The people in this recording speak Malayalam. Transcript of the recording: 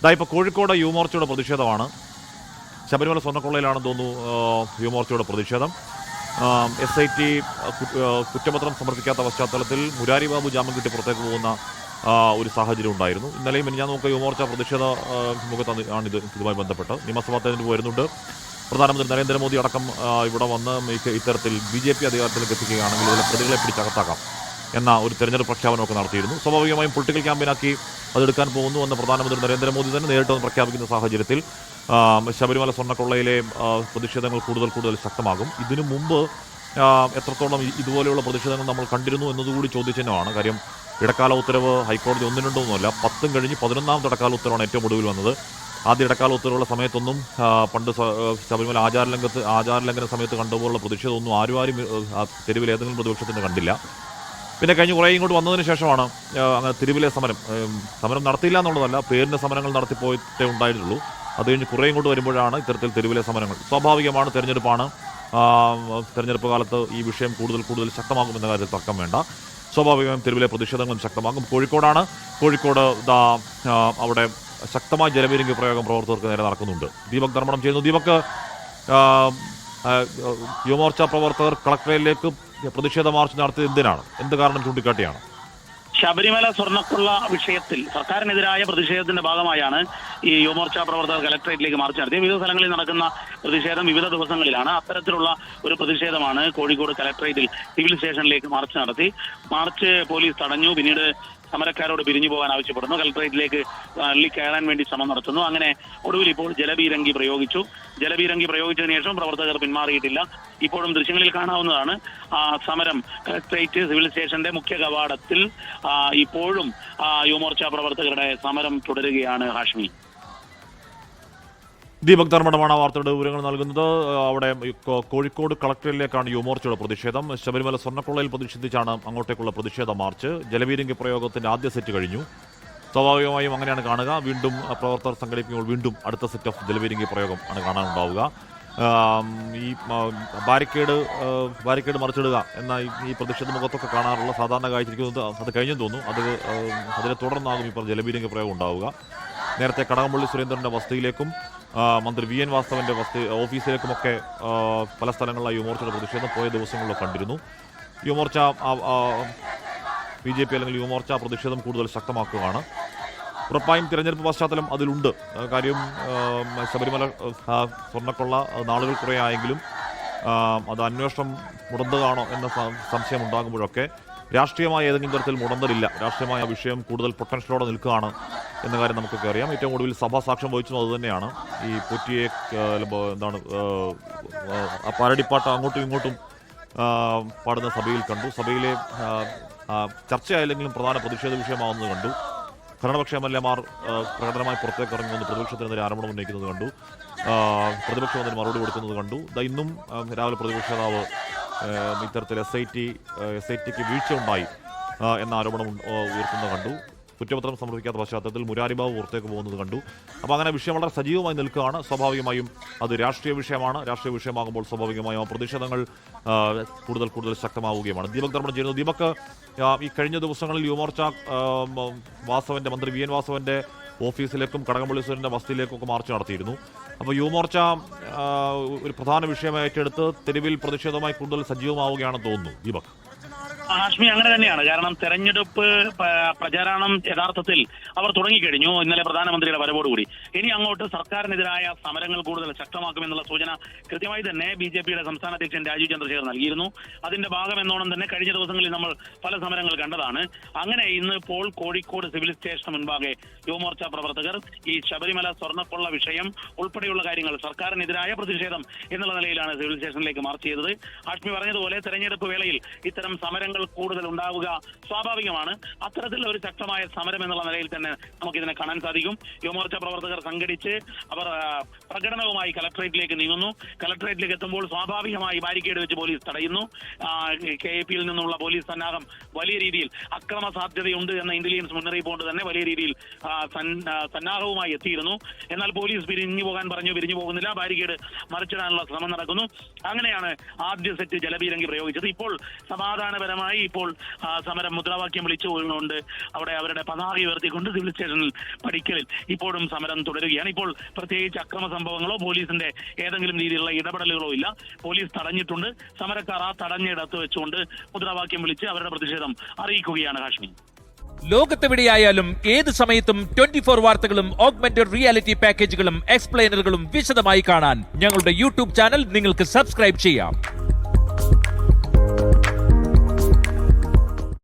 ഇതാ ഇപ്പോൾ കോഴിക്കോട് യുവമോർച്ചയുടെ പ്രതിഷേധമാണ്. ശബരിമല സ്വർണക്കൊള്ളയിലാണെന്ന് തോന്നുന്നു യുവമോർച്ചയുടെ പ്രതിഷേധം. എസ് ഐ ടി കുറ്റപത്രം സമർപ്പിക്കാത്ത പശ്ചാത്തലത്തിൽ മുരാരി ബാബു ജാമ്യം കിട്ടി പുറത്തേക്ക് പോകുന്ന ഒരു സാഹചര്യം ഉണ്ടായിരുന്നു. ഇന്നലെയും ഞാൻ നോക്കുക യുവമോർച്ച പ്രതിഷേധ മുഖത്താണ് ഇത് ഇതുമായി ബന്ധപ്പെട്ട്. നിയമസഭാ തെരഞ്ഞെടുപ്പ് വരുന്നുണ്ട്. പ്രധാനമന്ത്രി നരേന്ദ്രമോദി അടക്കം ഇവിടെ വന്ന് ഇത്തരത്തിൽ ബി ജെ പി അധികാരത്തിലേക്ക് എത്തിക്കുകയാണെങ്കിൽ ഇതിലെ പ്രതികളെ പിടിച്ചകത്താക്കാം. എന്ന ഒരു തെരഞ്ഞെടുപ്പ് പ്രഖ്യാപനമൊക്കെ നടത്തിയിരുന്നു. സ്വാഭാവികമായും പൊളിറ്റിക്കൽ ക്യാമ്പയിനാക്കി അതെടുക്കാൻ പോകുന്നു എന്ന് പ്രധാനമന്ത്രി നരേന്ദ്രമോദി തന്നെ നേരിട്ട് വന്ന് പ്രഖ്യാപിക്കുന്ന സാഹചര്യത്തിൽ ശബരിമല സ്വർണക്കൊള്ളയിലെ പ്രതിഷേധങ്ങൾ കൂടുതൽ കൂടുതൽ ശക്തമാകും. ഇതിനു മുമ്പ് എത്രത്തോളം ഇതുപോലെയുള്ള പ്രതിഷേധങ്ങൾ നമ്മൾ കണ്ടിരുന്നു എന്നതുകൂടി ചോദ്യചിഹ്നമാണ്. കാര്യം ഇടക്കാല ഉത്തരവ് ഹൈക്കോടതി ഒന്നും രണ്ടൊന്നുമല്ല പത്തും കഴിഞ്ഞ് പതിനൊന്നാമത്തെ ഇടക്കാല ഉത്തരവാണ് ഏറ്റവും ഒടുവിൽ വന്നത്. ആദ്യ ഇടക്കാല ഉത്തരവുള്ള സമയത്തൊന്നും പണ്ട് ശബരിമല ആചാരലംഘത്ത് ആചാരലംഘന സമയത്ത് കണ്ടുപോലുള്ള പ്രതിഷേധമൊന്നും ആരും ആരും തെരുവിൽ ഏതെങ്കിലും പ്രതിപക്ഷത്തിന് കണ്ടില്ല. പിന്നെ കഴിഞ്ഞ് കുറേ ഇങ്ങോട്ട് വന്നതിന് ശേഷമാണ് അങ്ങനെ തിരുവിലെ സമരം. സമരം നടത്തിയില്ല എന്നുള്ളതല്ല പേരിന്റെ സമരങ്ങൾ നടത്തിപ്പോയിട്ടേ ഉണ്ടായിട്ടുള്ളൂ. അത് കഴിഞ്ഞ് കുറേ ഇങ്ങോട്ട് വരുമ്പോഴാണ് ഇത്തരത്തിൽ തിരുവിലെ സമരങ്ങൾ. സ്വാഭാവികമാണ് തിരഞ്ഞെടുപ്പാണ് തിരഞ്ഞെടുപ്പ് കാലത്ത് ഈ വിഷയം കൂടുതൽ കൂടുതൽ ശക്തമാകും എന്ന കാര്യത്തിൽ തർക്കം വേണ്ട. സ്വാഭാവികമായും തെരുവിലെ പ്രതിഷേധങ്ങളും ശക്തമാകും കോഴിക്കോടാണ് കോഴിക്കോട് ദാ അവിടെ ശക്തമായ ജലവീരങ്കി പ്രയോഗം പ്രവർത്തകർക്ക് നേരെ നടക്കുന്നുണ്ട്. ദീപക് ധർമ്മണം ചെയ്യുന്നു. ദീപക് യുവമോർച്ച പ്രവർത്തകർ കളക്ടറേറ്റിലേക്ക് പ്രതിഷേധ മാർച്ച് നടത്തിയത് എന്തിനാണ്? എന്ത് കാരണം ചൂണ്ടിക്കാട്ടിയാണ്? ശബരിമല സ്വർണക്കൊള്ള വിഷയത്തിൽ സർക്കാരിനെതിരായ പ്രതിഷേധത്തിന്റെ ഭാഗമായാണ് ഈ യുവമോർച്ച പ്രവർത്തകർ കലക്ടറേറ്റിലേക്ക് മാർച്ച് നടത്തിയത്. വിവിധ സ്ഥലങ്ങളിൽ നടക്കുന്ന പ്രതിഷേധം വിവിധ ദിവസങ്ങളിലാണ്. അത്തരത്തിലുള്ള ഒരു പ്രതിഷേധമാണ് കോഴിക്കോട് കലക്ടറേറ്റിൽ സിവിൽ സ്റ്റേഷനിലേക്ക് മാർച്ച് നടത്തി. മാർച്ച് പോലീസ് തടഞ്ഞു. പിന്നീട് സമരക്കാരോട് പിരിഞ്ഞു പോകാൻ ആവശ്യപ്പെടുന്നു. കലക്ട്രേറ്റിലേക്ക് തള്ളി കയറാൻ വേണ്ടി ശ്രമം നടത്തുന്നു. അങ്ങനെ ഒടുവിൽ ഇപ്പോൾ ജലബീരങ്കി പ്രയോഗിച്ചു. ജലബീരങ്കി പ്രയോഗിച്ചതിന് ശേഷം പ്രവർത്തകർ പിന്മാറിയിട്ടില്ല. ഇപ്പോഴും ദൃശ്യങ്ങളിൽ കാണാവുന്നതാണ്. സമരം കലക്ട്രേറ്റ് സിവിൽ സ്റ്റേഷന്റെ മുഖ്യ കവാടത്തിൽ ഇപ്പോഴും യുവമോർച്ച പ്രവർത്തകരുടെ സമരം തുടരുകയാണ് ഹാഷ്മി. ദീപക് ധർമ്മടമാണ് വാർത്തയുടെ വിവരങ്ങൾ നൽകുന്നത്. അവിടെ കോഴിക്കോട് കളക്ടറിലേക്കാണ് യുവമോർച്ചയുടെ പ്രതിഷേധം. ശബരിമല സ്വർണക്കൊള്ളയിൽ പ്രതിഷേധിച്ചാണ് അങ്ങോട്ടേക്കുള്ള പ്രതിഷേധ മാർച്ച്. ജലവീരങ്കി പ്രയോഗത്തിന്റെ ആദ്യ സെറ്റ് കഴിഞ്ഞു. സ്വാഭാവികമായും അങ്ങനെയാണ് കാണുക. വീണ്ടും പ്രവർത്തകർ സംഘടിപ്പിക്കുമ്പോൾ വീണ്ടും അടുത്ത സെറ്റ് ഓഫ് ജലവീരങ്കി പ്രയോഗം ആണ് കാണാനുണ്ടാവുക. ഈ ബാരിക്കേഡ് ബാരിക്കേഡ് മറിച്ചിടുക എന്ന ഈ- പ്രതിഷേധ മുഖത്തൊക്കെ കാണാറുള്ള സാധാരണ കാഴ്ചയിരിക്കുന്നത് അത് കഴിഞ്ഞെന്ന് തോന്നുന്നു. അത് അതിനെ തുടർന്നാകും ഇപ്പോൾ ജലബീരങ്ക പ്രയോഗം ഉണ്ടാവുക. നേരത്തെ കടകംപള്ളി സുരേന്ദ്രന്റെ വസതിയിലേക്കും മന്ത്രി വി എൻ വാസ്തവന്റെ വസ്തു ഓഫീസിലേക്കുമൊക്കെ പല സ്ഥലങ്ങളിലായി യുവമോർച്ചയുടെ പ്രതിഷേധം പോയ ദിവസങ്ങളിലോ കണ്ടിരുന്നു. യുവമോർച്ച ബി ജെ പി അല്ലെങ്കിൽ യുവമോർച്ച പ്രതിഷേധം കൂടുതൽ ശക്തമാക്കുകയാണ്. ഉറപ്പായും തിരഞ്ഞെടുപ്പ് പശ്ചാത്തലം അതിലുണ്ട്. കാര്യം ശബരിമല സ്വർണക്കുള്ള നാളുകൾ കുറേ ആയെങ്കിലും അത് അന്വേഷണം മുടന്തതാണോ എന്ന സംശയം ഉണ്ടാകുമ്പോഴൊക്കെ രാഷ്ട്രീയമായ ഏതെങ്കിലും തരത്തിൽ മുടന്തലില്ല. രാഷ്ട്രീയമായ വിഷയം കൂടുതൽ പൊട്ടൻഷ്യലോടെ നിൽക്കുകയാണ് എന്ന കാര്യം നമുക്കൊക്കെ അറിയാം. ഏറ്റവും ഒടുവിൽ സഭാ സാക്ഷ്യം വഹിച്ചതും അതുതന്നെയാണ് ഈ പൊറ്റിയെ എന്താണ് പാരടിപ്പാട്ട് അങ്ങോട്ടും ഇങ്ങോട്ടും പാടുന്ന സഭയിൽ കണ്ടു. സഭയിലെ ചർച്ചയായില്ലെങ്കിലും പ്രധാന പ്രതിഷേധ വിഷയമാവുന്നത് കണ്ടു. ഭരണപക്ഷ എം എൽ എമാർ പ്രകടനമായി പുറത്തേക്ക് ഇറങ്ങി വന്ന് പ്രതിപക്ഷത്തിനെതിരെ ആരോപണം ഉന്നയിക്കുന്നത് കണ്ടു. പ്രതിപക്ഷം അതിന് മറുപടി കൊടുക്കുന്നത് കണ്ടു. ഇന്നും രാവിലെ പ്രതിപക്ഷ നേതാവ് ഇത്തരത്തിൽ S I T S I tick വീഴ്ച ഉണ്ടായി എന്ന ആരോപണം ഉയർത്തുന്നത് കണ്ടു. കുറ്റപത്രം സമർപ്പിക്കാത്ത പശ്ചാത്തലത്തിൽ മുരാരിബാബു പുറത്തേക്ക് പോകുന്നത് കണ്ടു. അപ്പോൾ അങ്ങനെ വിഷയം വളരെ സജീവമായി നിൽക്കുകയാണ്. സ്വാഭാവികമായും അത് രാഷ്ട്രീയ വിഷയമാണ്. രാഷ്ട്രീയ വിഷയമാകുമ്പോൾ സ്വാഭാവികമായും ആ പ്രതിഷേധങ്ങൾ കൂടുതൽ കൂടുതൽ ശക്തമാവുകയുമാണ്. ദീപക് ധർമ്മം ചെയ്യുന്നു. ദീപക് ഈ കഴിഞ്ഞ ദിവസങ്ങളിൽ യുവമോർച്ച വാസവന്റെ മന്ത്രി വി എൻ വാസവന്റെ ഓഫീസിലേക്കും കടകംപള്ളി സുരന്റെ വസതിയിലേക്കും ഒക്കെ മാർച്ച് നടത്തിയിരുന്നു. അപ്പോൾ യുവമോർച്ച ഒരു പ്രധാന വിഷയമായി ഏറ്റെടുത്ത് തെരുവിൽ പ്രതിഷേധവുമായി കൂടുതൽ സജീവമാവുകയാണെന്ന് തോന്നുന്നു ദീപക്. ഹാഷ്മി അങ്ങനെ തന്നെയാണ്. കാരണം തെരഞ്ഞെടുപ്പ് പ്രചാരണം യഥാർത്ഥത്തിൽ അവർ തുടങ്ങിക്കഴിഞ്ഞു ഇന്നലെ പ്രധാനമന്ത്രിയുടെ വരവോടുകൂടി ഇനി അങ്ങോട്ട് സർക്കാരിനെതിരായ സമരങ്ങൾ കൂടുതൽ ശക്തമാക്കുമെന്നുള്ള സൂചന കൃത്യമായി തന്നെ ബി ജെ പിയുടെ സംസ്ഥാന അധ്യക്ഷൻ രാജീവ് ചന്ദ്രശേഖർ നൽകിയിരുന്നു. അതിന്റെ ഭാഗമെന്നോണം തന്നെ കഴിഞ്ഞ ദിവസങ്ങളിൽ നമ്മൾ പല സമരങ്ങൾ കണ്ടതാണ്. അങ്ങനെ ഇന്ന് ഇപ്പോൾ കോഴിക്കോട് സിവിൽ സ്റ്റേഷന് മുൻപാകെ യുവമോർച്ച പ്രവർത്തകർ ഈ ശബരിമല സ്വർണക്കൊള്ള വിഷയം ഉൾപ്പെടെയുള്ള കാര്യങ്ങൾ സർക്കാരിനെതിരായ പ്രതിഷേധം എന്നുള്ള നിലയിലാണ് സിവിൽ സ്റ്റേഷനിലേക്ക് മാർച്ച് ചെയ്തത്. ഹാഷ്മി പറഞ്ഞതുപോലെ തെരഞ്ഞെടുപ്പ് വേളയിൽ ഇത്തരം സമരങ്ങൾ കൂടുതൽ ഉണ്ടാവുക സ്വാഭാവികമാണ്. അത്തരത്തിൽ ഒരു ശക്തമായ സമരം എന്നുള്ള നിലയിൽ തന്നെ നമുക്കിതിനെ കാണാൻ സാധിക്കും. യുവമോർച്ച പ്രവർത്തകർ സംഘടിച്ച് അവർ പ്രകടനവുമായി കലക്ടറേറ്റിലേക്ക് നീങ്ങുന്നു. കലക്ടറേറ്റിലേക്ക് എത്തുമ്പോൾ സ്വാഭാവികമായി ബാരിക്കേഡ് വെച്ച് പോലീസ് തടയുന്നു. കെ എ പിയിൽ നിന്നുള്ള പോലീസ് സന്നാഹം വലിയ രീതിയിൽ അക്രമ സാധ്യതയുണ്ട് എന്ന ഇന്റലിജൻസ് മുന്നറിയിപ്പ് കൊണ്ട് തന്നെ വലിയ രീതിയിൽ സന്നാഹവുമായി എത്തിയിരുന്നു. എന്നാൽ പോലീസ് പിരിഞ്ഞു പോകാൻ പറഞ്ഞു പിരിഞ്ഞു പോകുന്നില്ല. ബാരിക്കേഡ് മറിച്ചിടാനുള്ള ശ്രമം നടക്കുന്നു. അങ്ങനെയാണ് ആദ്യ സെറ്റ് ജലപീരങ്കി പ്രയോഗിച്ചത്. ഇപ്പോൾ സമാധാനപരമായി ഭാഗമായി ഇപ്പോൾ സമരം മുദ്രാവാക്യം വിളിച്ചു വിളിച്ചുകൊണ്ട് അവിടെ അവരുടെ പതാക ഉയർത്തിക്കൊണ്ട് സിവിൽ സ്റ്റേഷനിൽ പഠിക്കലിൽ ഇപ്പോഴും സമരം തുടരുകയാണ്. ഇപ്പോൾ പ്രത്യേകിച്ച് അക്രമ സംഭവങ്ങളോ പോലീസിന്റെ ഏതെങ്കിലും രീതിയിലുള്ള ഇടപെടലുകളോ ഇല്ല. പോലീസ് തടഞ്ഞിട്ടുണ്ട്. സമരക്കാർ ആ തടഞ്ഞിടത്ത് വെച്ചുകൊണ്ട് മുദ്രാവാക്യം വിളിച്ച് അവരുടെ പ്രതിഷേധം അറിയിക്കുകയാണ് കാശ്മീർ. ലോകത്തെവിടെയായാലും ഏത് സമയത്തും ട്വന്റി ഫോർ വാർത്തകളും ഓഗ്മെന്റഡ് റിയാലിറ്റി പാക്കേജുകളും എക്സ്പ്ലെയിനറുകളും വിശദമായി കാണാൻ ഞങ്ങളുടെ യൂട്യൂബ് ചാനൽ നിങ്ങൾക്ക് സബ്സ്ക്രൈബ് ചെയ്യാം.